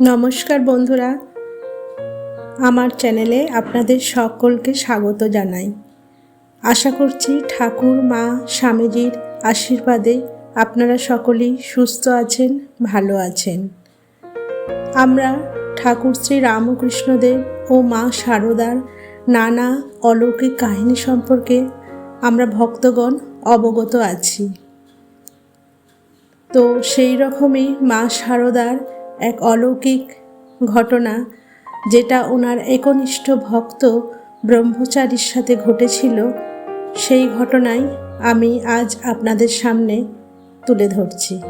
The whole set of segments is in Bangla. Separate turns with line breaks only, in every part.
নমস্কার বন্ধুরা। আমার চ্যানেলে আপনাদের সকলকে স্বাগত জানাই। আশা করছি ঠাকুর, মা, স্বামীজির আশীর্বাদে আপনারা সকলেই সুস্থ আছেন, ভালো আছেন। আমরা ঠাকুর শ্রী রামকৃষ্ণদেব ও মা সারদার নানা অলৌকিক কাহিনী সম্পর্কে আমরা ভক্তগণ অবগত আছি। তো সেই রকমই মা শারদার এক অলৌকিক ঘটনা যেটা ওনার একনিষ্ঠ ভক্ত ব্রহ্মচারীর সাথে ঘটেছিল, সেই ঘটনাই আমি আজ আপনাদের সামনে তুলে ধরছি।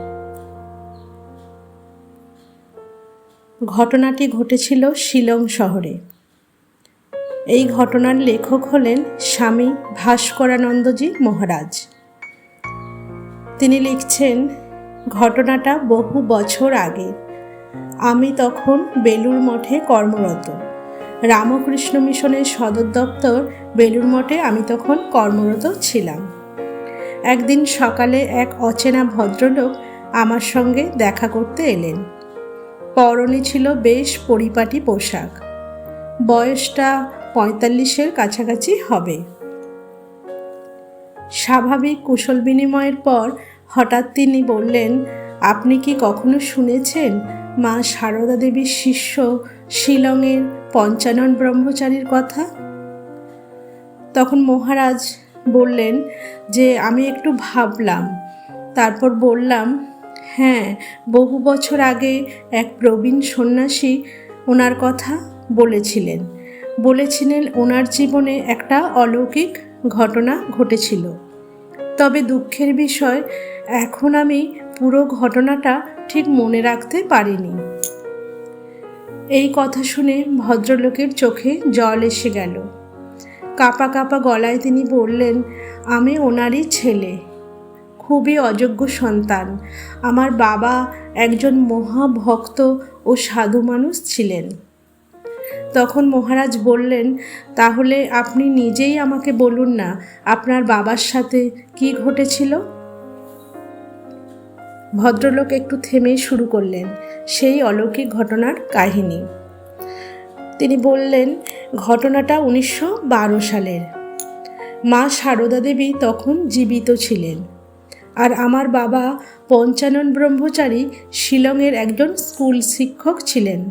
ঘটনাটি ঘটেছিল শিলং শহরে। এই ঘটনার লেখক হলেন স্বামী ভাস্করানন্দজি মহারাজ। তিনি লিখছেন, ঘটনাটা বহু বছর আগে। আমি তখন বেলুর মঠে কর্মরত। রামকৃষ্ণ মিশনের সদর দপ্তর বেলুর মঠে আমি তখন কর্মরত ছিলাম। একদিন সকালে এক অচেনা ভদ্রলোক আমার সঙ্গে দেখা করতে এলেন। পরনে ছিল বেশ পরিপাটি পোশাক। বয়সটা পঁয়তাল্লিশের কাছাকাছি হবে। স্বাভাবিক কুশল বিনিময়ের পর হঠাৎ তিনি বললেন, আপনি কি কখনো শুনেছেন মা সারদা দেবীর শিষ্য শিলংয়ের পঞ্চানন ব্রহ্মচারীর কথা? তখন মহারাজ বললেন যে, আমি একটু ভাবলাম। তারপর বললাম হ্যাঁ বহু বছর আগে এক প্রবীণ সন্ন্যাসী ওনার কথা বলেছিলেন। বলেছিলেন ওনার জীবনে একটা অলৌকিক ঘটনা ঘটেছিল। তবে দুঃখের বিষয়, এখন আমি পুরো ঘটনাটা ঠিক মনে রাখতে পারিনি। এই কথা শুনে ভদ্রলোকের চোখে জল এসে গেল। কাপা কাপা গলায় তিনি বললেন, আমি ওনারই ছেলে। খুবই অযোগ্য সন্তান। আমার বাবা একজন মহাভক্ত ও সাধু মানুষ ছিলেন। তখন মহারাজ বললেন, তাহলে আপনি নিজেই আমাকে বলুন না, আপনার বাবার সাথে কি ঘটেছিল? ভদ্রলোক একটু থেমে শুরু করলেন সেই অলৌকিক ঘটনার কাহিনী। তিনি বললেন, ঘটনাটা উনিশশো বারো সালের। মা সারদা দেবী তখন জীবিত ছিলেন আর আমার বাবা পঞ্চানন ব্রহ্মচারী শিলংয়ের একজন স্কুল শিক্ষক ছিলেন।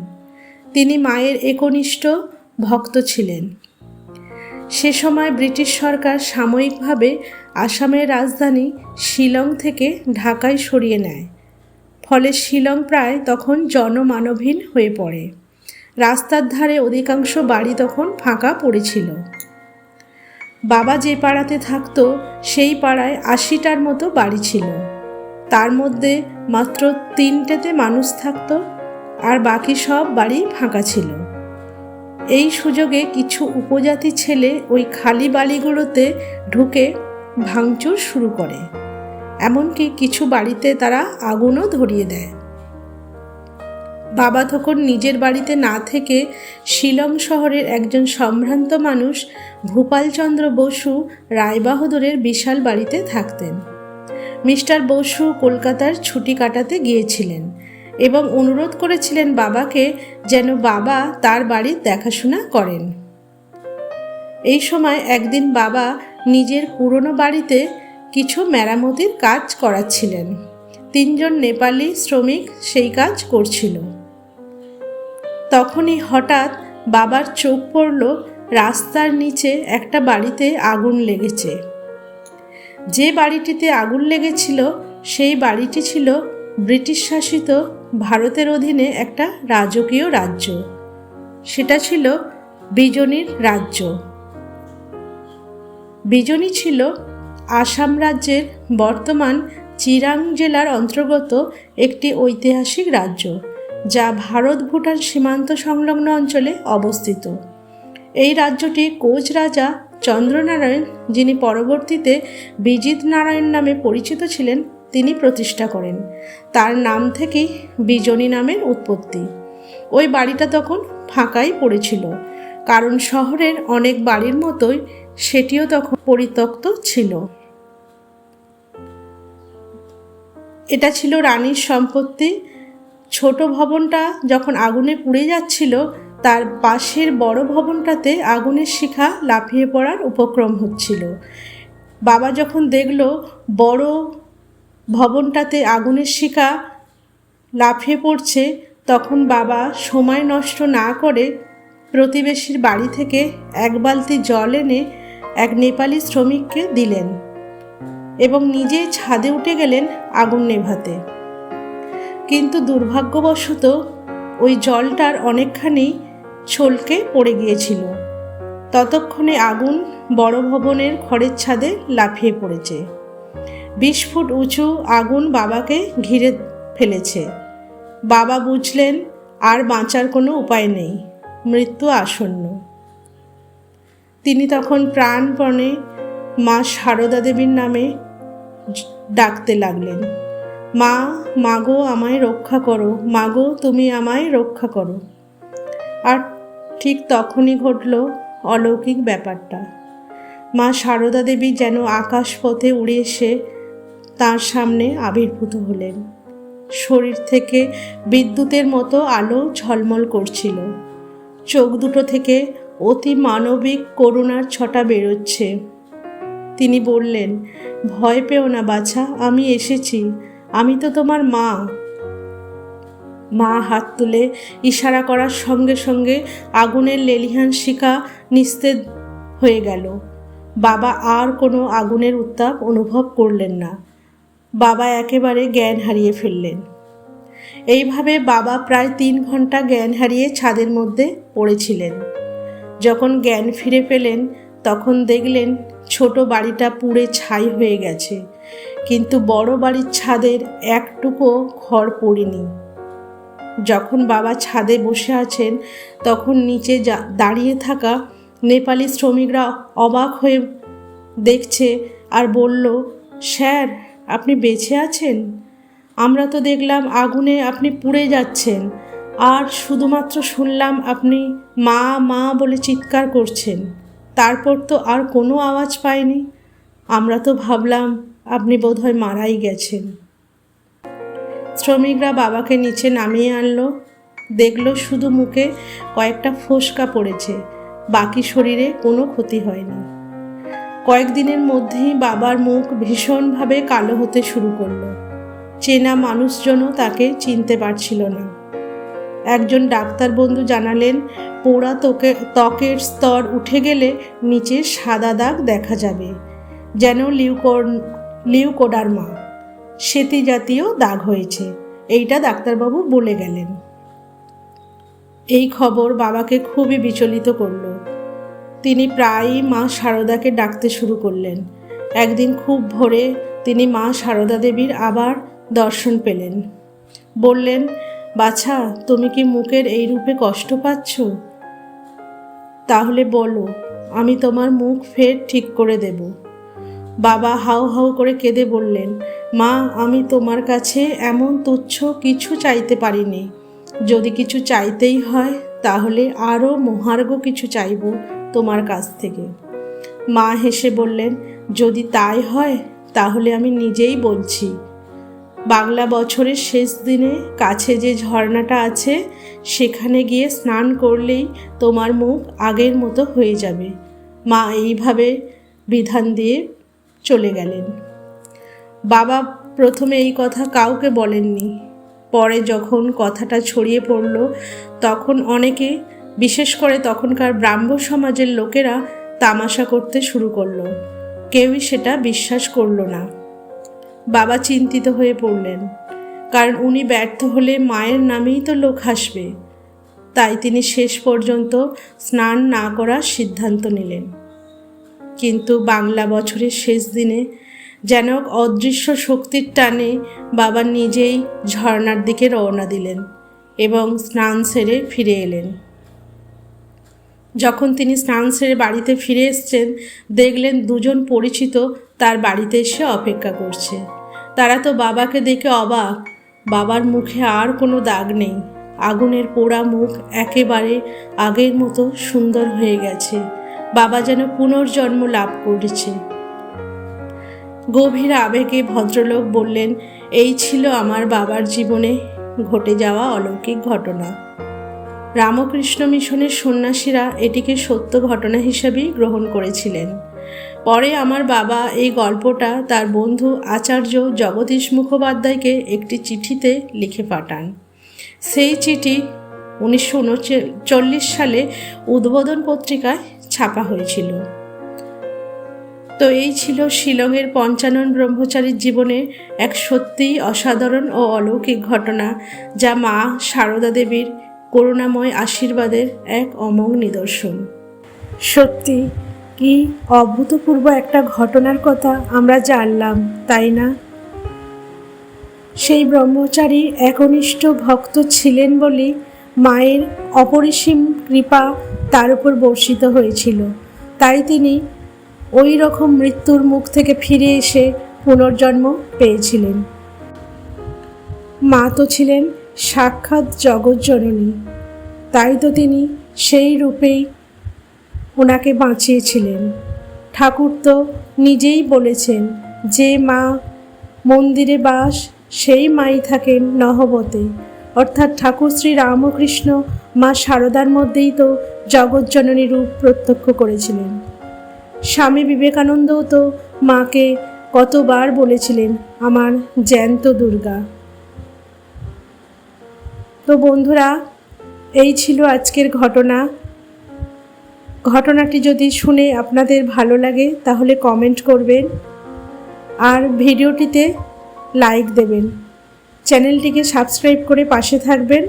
তিনি মায়ের একনিষ্ঠ ভক্ত ছিলেন। সে সময় ব্রিটিশ সরকার সাময়িকভাবে আসামের রাজধানী শিলং থেকে ঢাকায় সরিয়ে নেয়। ফলে শিলং প্রায় তখন জনমানবহীন হয়ে পড়ে। রাস্তার ধারে অধিকাংশ বাড়ি তখন ফাঁকা পড়েছিল। বাবা যে পাড়াতে থাকতো, সেই পাড়ায় আশিটার মতো বাড়ি ছিল। তার মধ্যে মাত্র তিনটেতে মানুষ থাকতো, আর বাকি সব বাড়ি ফাঁকা ছিল। এই সুযোগে কিছু উপজাতি ছেলে ওই খালি বাড়িগুলোতে ঢুকে ভাঙচুর শুরু করে। এমনকি কিছু বাড়িতে তারা আগুনও ধরিয়ে দেয়। বাবা তখন নিজের বাড়িতে না থেকে শিলং শহরের একজন সম্ভ্রান্ত মানুষ ভূপালচন্দ্র বসু রায়বাহাদুরের বিশাল বাড়িতে থাকতেন। মিস্টার বসু কলকাতার ছুটি কাটাতে গিয়েছিলেন। এবং অনুরোধ করেছিলেন বাবাকে যেন বাবা তার বাড়ির দেখাশোনা করেন। এই সময় একদিন বাবা নিজের পুরনো বাড়িতে কিছু মেরামতির কাজ করাচ্ছিলেন। তিনজন নেপালি শ্রমিক সেই কাজ করছিল। তখনই হঠাৎ বাবার চোখ পড়ল রাস্তার নিচে একটা বাড়িতে আগুন লেগেছে। যে বাড়িটিতে আগুন লেগেছিল সেই বাড়িটি ছিল ব্রিটিশ শাসিত ভারতের অধীনে একটা রাজকীয় রাজ্য। সেটা ছিল বিজনীর রাজ্য। বিজনী ছিল আসাম রাজ্যের বর্তমান চিরাং জেলার অন্তর্গত একটি ঐতিহাসিক রাজ্য, যা ভারত ভুটান সীমান্ত সংলগ্ন অঞ্চলে অবস্থিত। এই রাজ্যটি কোচ রাজা চন্দ্রনারায়ণ, যিনি পরবর্তীতে বিজিত নারায়ণ নামে পরিচিত ছিলেন তিনি প্রতিষ্ঠা করেন। তার নাম থেকেই বিজনী নামের উৎপত্তি। ওই বাড়িটা তখন ফাঁকাই পড়েছিল, কারণ শহরের অনেক বাড়ির মতোই সেটিও তখন পরিত্যক্ত ছিল। এটা ছিল রানীর সম্পত্তি। ছোট ভবনটা যখন আগুনে পুড়ে যাচ্ছিল, তার পাশের বড় ভবনটাতে আগুনের শিখা লাফিয়ে পড়ার উপক্রম হচ্ছিল। বাবা যখন দেখল বড় ভবনটাতে আগুনের শিখা লাফিয়ে পড়ছে, তখন বাবা সময় নষ্ট না করে প্রতিবেশীর বাড়ি থেকে এক বালতি জল এনে এক নেপালি শ্রমিককে দিলেন এবং নিজে ছাদে উঠে গেলেন আগুন নেভাতে। কিন্তু দুর্ভাগ্যবশত ওই জলটার অনেকখানি ছলকে পড়ে গিয়েছিল। ততক্ষণে আগুন বড় ভবনের খড়ের ছাদে লাফিয়ে পড়েছে। বিশ ফুট উঁচু আগুন বাবাকে ঘিরে ফেলেছে। বাবা বুঝলেন, আর বাঁচার কোনো উপায় নেই, মৃত্যু আসন্ন। তিনি তখন প্রাণপণে মা সারদা দেবীর নামে ডাকতে লাগলেন। মা, মাগো আমায় রক্ষা করো, মাগো তুমি আমায় রক্ষা করো। আর ঠিক তখনই ঘটল অলৌকিক ব্যাপারটা। মা সারদা দেবী যেন আকাশ পথে উড়ে এসে তার সামনে আবির্ভূত হলেন। শরীর থেকে বিদ্যুতের মতো আলো ঝলমল করছিল। চোখ দুটো থেকে অতি মানবিক করুণার ছটা বেরোচ্ছে। তিনি বললেন, ভয় পেও না বাছা, আমি এসেছি। আমি তো তোমার মা। মা হাত তুলে ইশারা করার সঙ্গে সঙ্গে আগুনের লেলিহান শিকা নিস্তেজ হয়ে গেল। বাবা আর কোনো আগুনের উত্তাপ অনুভব করলেন না। বাবা একেবারে জ্ঞান হারিয়ে ফেললেন। এইভাবে বাবা প্রায় তিন ঘণ্টা জ্ঞান হারিয়ে ছাদের মধ্যে পড়েছিলেন। যখন জ্ঞান ফিরে পেলেন, তখন দেখলেন ছোট বাড়িটা পুড়ে ছাই হয়ে গেছে, কিন্তু বড় বাড়ির ছাদের একটুকু খড় পড়েনি। যখন বাবা ছাদে বসে আছেন, তখন নিচে দাঁড়িয়ে থাকা নেপালি শ্রমিকরা অবাক হয়ে দেখছে আর বলল, স্যার আপনি বেঁচে আছেন? আমরা তো দেখলাম আগুনে আপনি পুড়ে যাচ্ছেন। আর শুধুমাত্র শুনলাম আপনি মা মা বলে চিৎকার করছেন। তারপর তো আর কোনো আওয়াজ পাইনি। আমরা তো ভাবলাম আপনি বোধহয় মারাই গেছেন। শ্রমিকরা বাবাকে নিচে নামিয়ে আনলো। দেখল শুধু মুখে কয়েকটা ফোসকা পড়েছে। বাকি শরীরে কোনো ক্ষতি হয়নি। কয়েকদিনের মধ্যেই বাবার মুখ ভীষণভাবে কালো হতে শুরু করল। চেনা মানুষজনও তাকে চিনতে পারছিল না। একজন ডাক্তার বন্ধু জানালেন, পোড়া তোকে ত্বকের স্তর উঠে গেলে নিচে সাদা দাগ দেখা যাবে, যেন লিউকোর, লিউকোডারমা সেতি জাতীয় দাগ হয়েছে, এইটা ডাক্তারবাবু বলে গেলেন। এই খবর বাবাকে খুবই বিচলিত করল। তিনি প্রায়ই মা সারদাকে ডাকতে শুরু করলেন। একদিন খুব ভোরে তিনি মা সারদা দেবীর আবার দর্শন পেলেন। বললেন, বাছা, তুমি কি মুখের এই রূপে কষ্ট পাচ্ছ? তাহলে বলো, আমি তোমার মুখ ফের ঠিক করে দেব। বাবা হাউ হাউ করে কেঁদে বললেন, মা, আমি তোমার কাছে এমন তুচ্ছ কিছু চাইতে পারিনি। যদি কিছু চাইতেই হয়, তাহলে আরও মহার্ঘ কিছু চাইব। তোমার কাছ থেকে। মা হেসে বললেন, যদি তাই হয়, তাহলে আমি নিজেই বলছি। বাংলা বছরের শেষ দিনে কাছে যে ঝর্ণাটা আছে, সেখানে গিয়ে স্নান করলেই তোমার মুখ আগের মতো হয়ে যাবে। মা এইভাবে বিধান দিয়ে চলে গেলেন। বাবা প্রথমে এই কথা কাউকে বলেননি। পরে যখন কথাটা ছড়িয়ে পড়ল, তখন অনেকে বিশেষ করে তখনকার ব্রাহ্ম সমাজের লোকেরা তামাশা করতে শুরু করল। কেউই সেটা বিশ্বাস করল না। বাবা চিন্তিত হয়ে পড়লেন, কারণ উনি ব্যর্থ হলে মায়ের নামেই তো লোক হাসবে। তাই তিনি শেষ পর্যন্ত স্নান না করার সিদ্ধান্ত নিলেন। কিন্তু বাংলা বছরের শেষ দিনে যেন অদৃশ্য শক্তির টানে বাবা নিজেই ঝর্ণার দিকে রওনা দিলেন এবং স্নান সেরে ফিরে এলেন। যখন তিনি স্নান সেরে বাড়িতে ফিরে এসছেন, দেখলেন দুজন পরিচিত তার বাড়িতে এসে অপেক্ষা করছে। তারা তো বাবাকে দেখে অবাক। বাবার মুখে আর কোনো দাগ নেই। আগুনের পোড়া মুখ একেবারে আগের মতো সুন্দর হয়ে গেছে। বাবা যেন পুনর্জন্ম লাভ করেছে। গভীর আবেগে ভদ্রলোক বললেন, এই ছিল আমার বাবার জীবনে ঘটে যাওয়া অলৌকিক ঘটনা। রামকৃষ্ণ মিশনের সন্ন্যাসীরা এটিকে সত্য ঘটনা হিসেবেই গ্রহণ করেছিলেন। পরে আমার বাবা এই গল্পটা তার বন্ধু আচার্য জগদীশ মুখোপাধ্যায়কে একটি চিঠিতে লিখে পাঠান। সেই চিঠি উনিশশো উনচল্লিশ সালে উদ্বোধন পত্রিকায় ছাপা হয়েছিল। তো এই ছিল শিলংয়ের পঞ্চানন ব্রহ্মচারীর জীবনে এক সত্যিই অসাধারণ ও অলৌকিক ঘটনা, যা মা সারদা দেবীর করুণাময় আশীর্বাদের এক অমোঘ নিদর্শন। সত্যি, কি অভূতপূর্ব একটা ঘটনার কথা আমরা জানলাম, তাই না? সেই ব্রহ্মচারী একনিষ্ঠ ভক্ত ছিলেন বলেই মায়ের অপরিসীম কৃপা তার উপর বর্ষিত হয়েছিল। তাই তিনি ওই রকম মৃত্যুর মুখ থেকে ফিরে এসে পুনর্জন্ম পেয়েছিলেন। মা তো ছিলেন সাক্ষাৎ জগৎজননী তাই তো তিনি সেই রূপেই ওনাকে বাঁচিয়েছিলেন। ঠাকুর তো নিজেই বলেছেন যে মা মন্দিরে বাস, সেই মাই থাকেন নহবতে। অর্থাৎ ঠাকুর শ্রী রামকৃষ্ণ মা শারদার মধ্যেই তো জগৎজননী রূপ প্রত্যক্ষ করেছিলেন। স্বামী বিবেকানন্দও তো মাকে কতবার বলেছিলেন, আমার জ্যান্ত দুর্গা। তো বন্ধুরা, এই ছিল আজকের ঘটনা। ঘটনাটি যদি শুনে আপনাদের ভালো লাগে, তাহলে কমেন্ট করবেন আর ভিডিওটিতে লাইক দেবেন। চ্যানেলটিকে সাবস্ক্রাইব করে পাশে থাকবেন।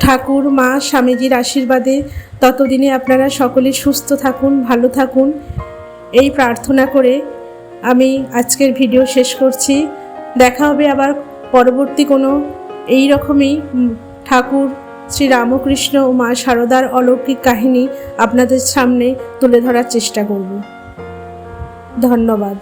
ঠাকুর, মা, স্বামীজির আশীর্বাদে ততদিনে আপনারা সকলে সুস্থ থাকুন, ভালো থাকুন। এই প্রার্থনা করে আমি আজকের ভিডিও শেষ করছি। দেখা হবে আবার পরবর্তী কোনো এই রকমই ঠাকুর শ্রী রামকৃষ্ণ ও মা সারদার অলৌকিক কাহিনী আপনাদের সামনে তুলে ধরার চেষ্টা করব। ধন্যবাদ।